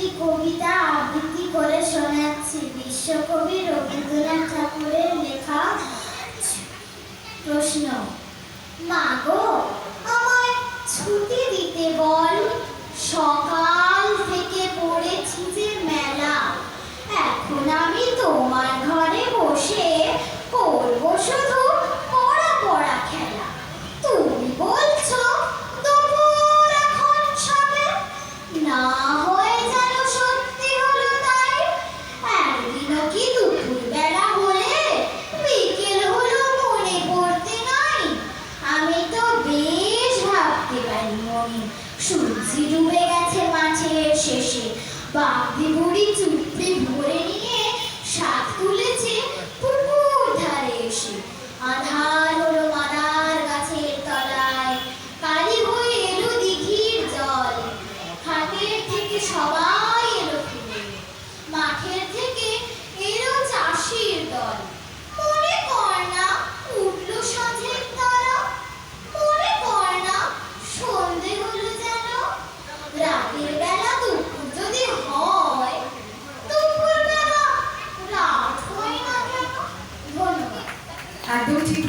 একটি কবিতা আবৃত্তি করে শোনাচ্ছি। বিশ্বকবি রবীন্দ্রনাথ ঠাকুরের লেখা প্রশ্ন, মা গো, আমায় ছুটি দিতে বল, সকাল কি ভরে নিয়ে তুলেছে ধারে এসে। আধার হলো মাদার গাছের তলায়। হয়ে এলো দিঘির জল। থেকে সবাই adulto